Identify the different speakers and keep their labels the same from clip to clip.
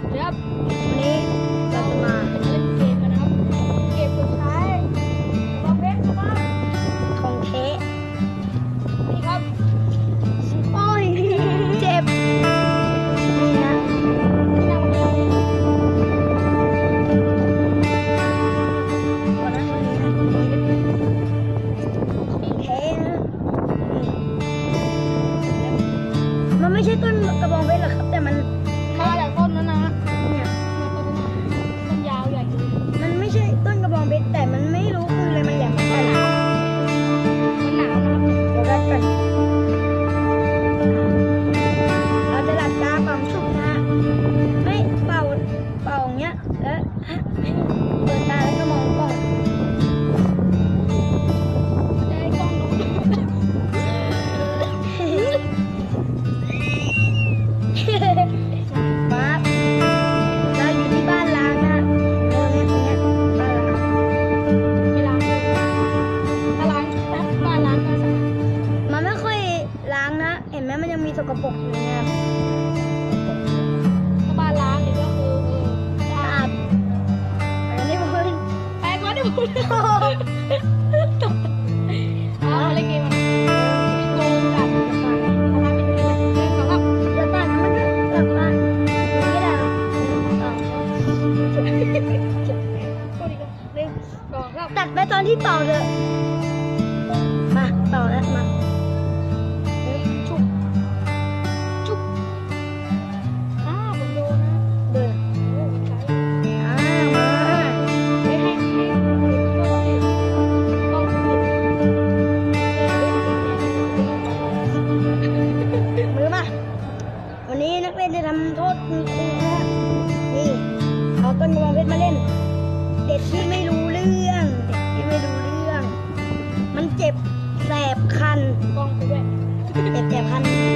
Speaker 1: ครับ
Speaker 2: เดี๋ยว
Speaker 1: วันนี้เราจะมา
Speaker 2: เล่นเกมกันนะครับ เกมสุดท้ายของเพชรนะ
Speaker 1: คองเทะ
Speaker 2: นี่ครับ
Speaker 1: โอ้ยเจ็บนี่นะของเทะนมันไม่ใช่ต้นกระบองเพชรหรอกครับแต่มัน
Speaker 2: 哎
Speaker 1: เอาเลเกมอะ
Speaker 2: โกง
Speaker 1: จัดตัดไปตอนที่เป่าเลยมาเป่าแล้วมา
Speaker 2: คนม
Speaker 1: อ
Speaker 2: ง
Speaker 1: เพชรมาเล่น เด็กที่ไม่รู้เรื่อง เด็กที่ไม่รู้เรื่อง มันเจ็บแสบคัน
Speaker 2: กล้องไปด้วย
Speaker 1: เจ็บแสบคัน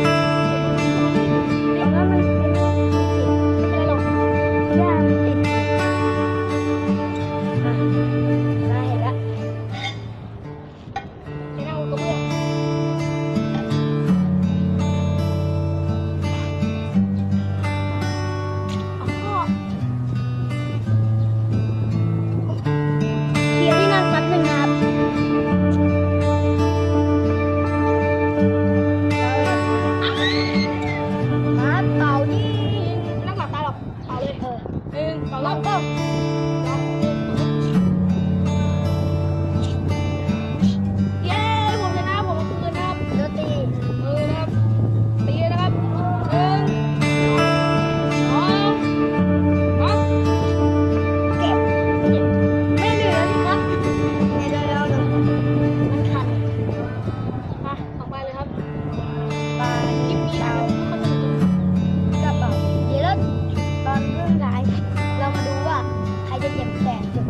Speaker 1: จะเก็
Speaker 2: บ
Speaker 1: แส
Speaker 2: นจุ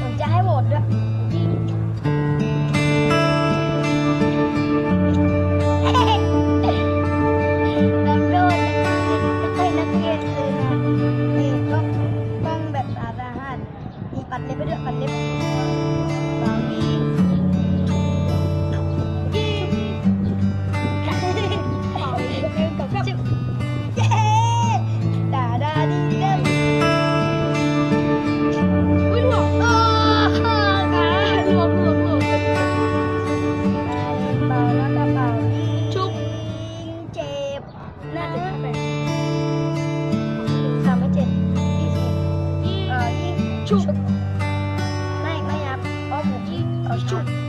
Speaker 1: ผมจะให้โหวตด้วย 你就